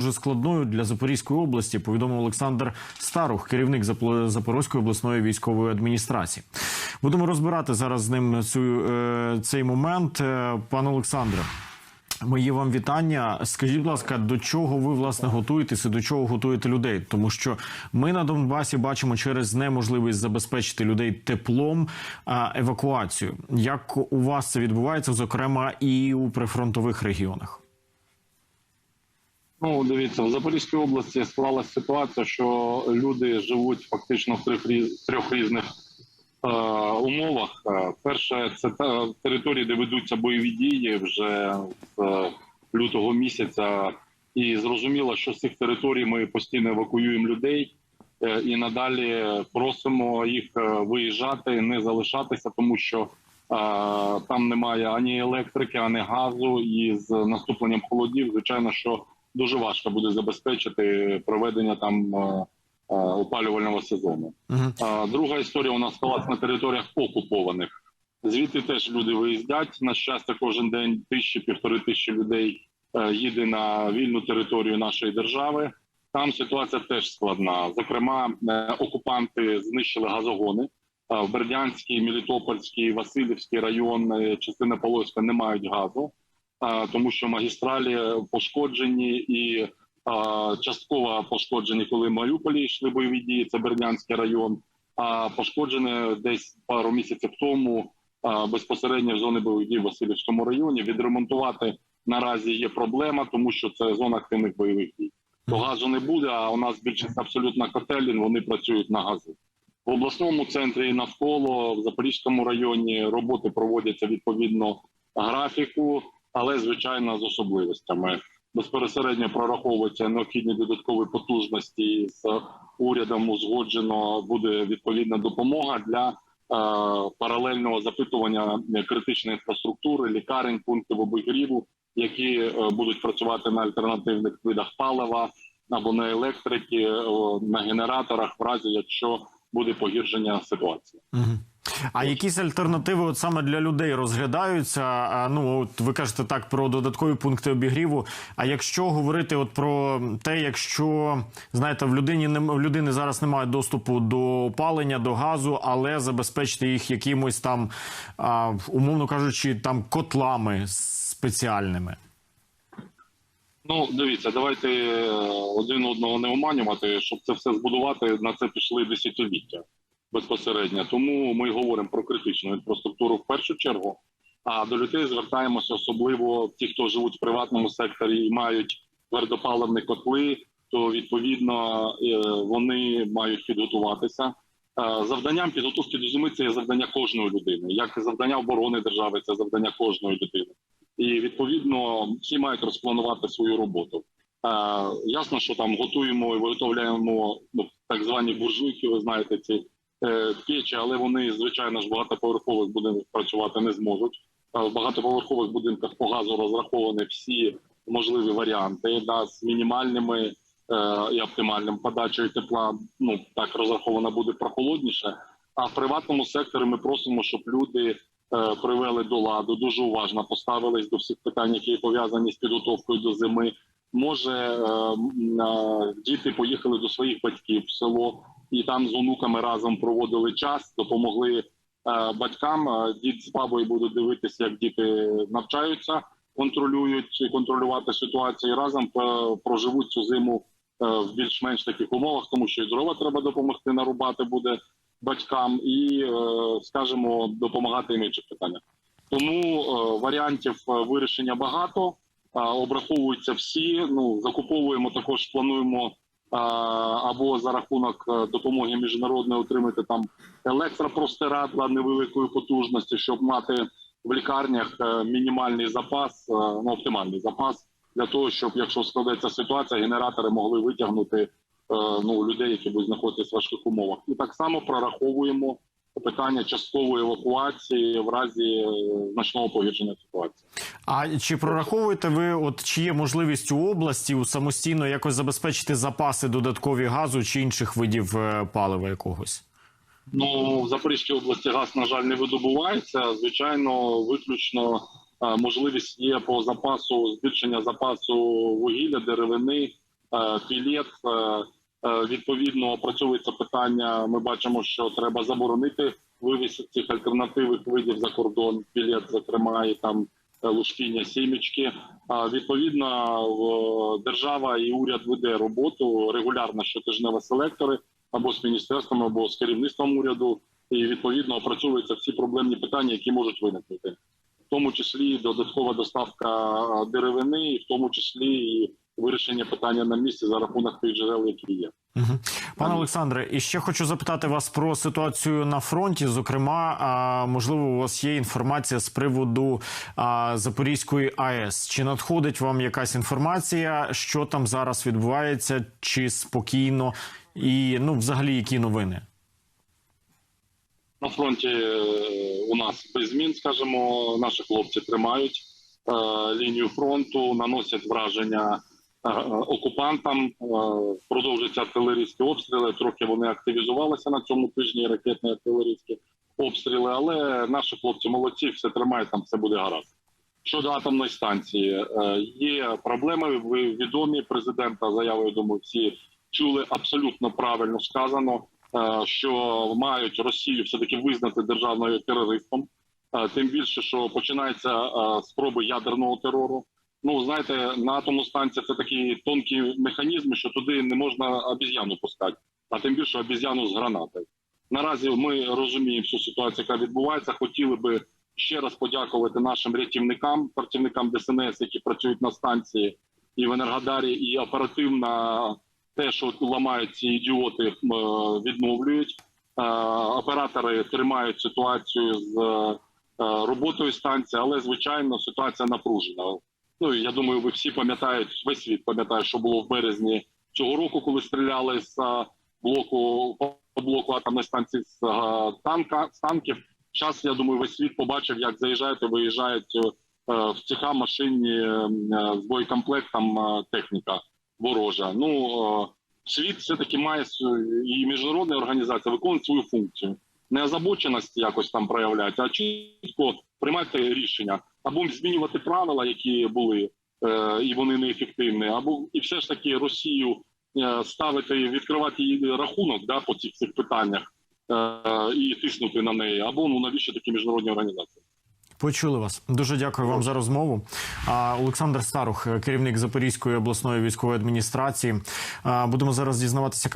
Дуже складною для Запорізької області повідомив Олександр Старух, керівник Запо- Запорізької обласної військової адміністрації. Будемо розбирати зараз з ним цю, е, цей момент. Е, Пане Олександре, мої вам вітання. Скажіть, будь ласка, до чого ви власне готуєтеся, до чого готуєте людей? Тому що ми на Донбасі бачимо через неможливість забезпечити людей теплом евакуацію. Як у вас це відбувається, зокрема і у прифронтових регіонах? Ну, дивіться, в Запорізькій області склалася ситуація, що люди живуть фактично в трьох, різ- трьох різних е, умовах. Е, Перше, це території, де ведуться бойові дії вже з е, лютого місяця. І зрозуміло, що з цих територій ми постійно евакуюємо людей е, і надалі просимо їх е, виїжджати, не залишатися, тому що е, там немає ані електрики, ані газу. І з наступленням холодів, звичайно, що дуже важко буде забезпечити проведення там е, е, опалювального сезону. Угу. Друга історія у нас сталася на територіях окупованих. Звідти теж люди виїздять. На щастя, кожен день тисячі півтори тисячі людей е, їде на вільну територію нашої держави. Там ситуація теж складна. Зокрема, окупанти знищили газогони. В Бердянський, Мелітопольський, Васильівський район, частина Полоська не мають газу, тому що магістралі пошкоджені і частково пошкоджені, коли в Маріуполі йшли бойові дії. Це Бердянський район. А пошкоджене десь пару місяців тому безпосередньо в зони бойових дій в Васильівському районі. Відремонтувати наразі є проблема, тому що це зона активних бойових дій. То газу не буде. А у нас більшість абсолютно котелін. Вони працюють на газу. В обласному центрі і навколо в Запорізькому районі роботи проводяться відповідно графіку, але звичайно з особливостями безпосередньо прораховуються необхідні додаткові потужності з урядом. Узгоджено буде відповідна допомога для е, паралельного запитування критичної інфраструктури, лікарень, пунктів обігріву, які е, будуть працювати на альтернативних видах палива або на електрики, на генераторах, в разі якщо буде погіршення ситуації. А якісь альтернативи, от саме для людей, розглядаються? А, ну от ви кажете так про додаткові пункти обігріву. А якщо говорити от про те, якщо знаєте, в людині не в людини зараз немає доступу до опалення, до газу, але забезпечити їх якимось там, а, умовно кажучи, там котлами спеціальними. Ну, дивіться, давайте е, один одного не оманювати, щоб це все збудувати. На це пішли десятиліття безпосередньо. Тому ми говоримо про критичну інфраструктуру в першу чергу. А до людей звертаємося, особливо ті, хто живуть в приватному секторі і мають твердопаливні котли, то відповідно е, вони мають підготуватися. Е, Завданням підготовки до зими це є завдання кожної людини, як і завдання оборони держави, це завдання кожної людини. І відповідно всі мають розпланувати свою роботу. Е, ясно, що там готуємо і виготовляємо ну, так звані буржуйки. Ви знаєте, ці печі, але вони звичайно ж в багатоповерхових будинках працювати не зможуть. В багатоповерхових будинках по газу розраховані всі можливі варіанти да, з мінімальними е, і оптимальним подачею тепла. Ну так розраховано буде прохолодніше. А в приватному секторі ми просимо, щоб люди е, привели до ладу, дуже уважно поставились до всіх питань, які пов'язані з підготовкою до зими. Може, е, діти поїхали до своїх батьків в село і там з онуками разом проводили час, допомогли е, батькам. Е, Дід з бабою будуть дивитися, як діти навчаються, контролюють контролювати ситуацію. і Разом е, проживуть цю зиму в більш-менш таких умовах, тому що і дрова треба допомогти нарубати буде батькам, і скажімо, допомагати їм інших питаннях. Тому варіантів вирішення багато. Обраховуються всі. Ну закуповуємо також. Плануємо або за рахунок е, допомоги міжнародної отримати там електропростирадла невеликої потужності, щоб мати в лікарнях е, мінімальний запас, е, ну оптимальний запас для того, щоб якщо складеться ситуація, генератори могли витягнути ну людей, які будуть знаходитися в важких умовах, і так само прораховуємо питання часткової евакуації в разі е, значного погіршення ситуації. А чи прораховуєте ви, от чи є можливість у області у самостійно якось забезпечити запаси додаткові газу чи інших видів е, палива якогось? Ну в Запорізькій області газ, на жаль, не видобувається. Звичайно, виключно е, можливість є по запасу збільшення запасу вугілля, деревини пілет. Е, Відповідно, опрацьовується питання. Ми бачимо, що треба заборонити вивіз цих альтернативних видів за кордон, пілет, зокрема, і там е, лушпіння, сімечки. Відповідно, держава і уряд веде роботу регулярно щотижневі селектори або з міністерством, або з керівництвом уряду, і відповідно опрацьовуються всі проблемні питання, які можуть виникнути, в тому числі додаткова доставка деревини, і в тому числі і вирішення питання на місці за рахунок тих джерел, які є. Пане Олександре, і ще хочу запитати вас про ситуацію на фронті. Зокрема, можливо, у вас є інформація з приводу Запорізької АЕС. Чи надходить вам якась інформація, що там зараз відбувається, чи спокійно, і ну, взагалі, які новини? На фронті е, у нас без змін, скажімо, наші хлопці тримають е, лінію фронту, наносять враження окупантам. Е, продовжуються артилерійські обстріли. Трохи вони активізувалися на цьому тижні ракетні артилерійські обстріли. Але наші хлопці молодці, все тримають, там все буде гаразд. Щодо атомної станції, е, є проблеми. Ви відомі президента заяви. Я думаю, всі чули абсолютно правильно сказано е, що мають Росію все таки визнати державною терористом. Е, Тим більше, що починаються е, спроби ядерного терору. Ну знаєте, на атомну станцію це такі тонкі механізми, що туди не можна обіз'яну пускати, а тим більше обіз'яну з гранатою. Наразі ми розуміємо всю ситуацію, яка відбувається. Хотіли би ще раз подякувати нашим рятівникам, працівникам ДСНС, які працюють на станції і в Енергодарі, і оперативно те, що ламають ці ідіоти, е, відновлюють. Е, Оператори тримають ситуацію з е, роботою станції, але звичайно ситуація напружена. Ну я думаю, ви всі пам'ятають, весь світ пам'ятає, що було в березні цього року, коли стріляли з е, блоку по блоку атомної станції з е, танка з танків. Час я думаю, весь світ побачив, як заїжджають і виїжджають е, в цеха машинні е, з боєкомплектом е, техніка ворожа. Ну е, світ все таки має і міжнародна організація виконує свою функцію. Не озабоченість якось там проявляти, а чітко приймати рішення або змінювати правила, які були, е, і вони неефективні, або і все ж таки Росію е, ставити, відкривати її рахунок да, по цих цих питаннях е, і тиснути на неї, або ну навіщо такі міжнародні організації? Почули вас. Дуже дякую вам за розмову. А, Олександр Старух, керівник Запорізької обласної військової адміністрації. Будемо зараз дізнаватися.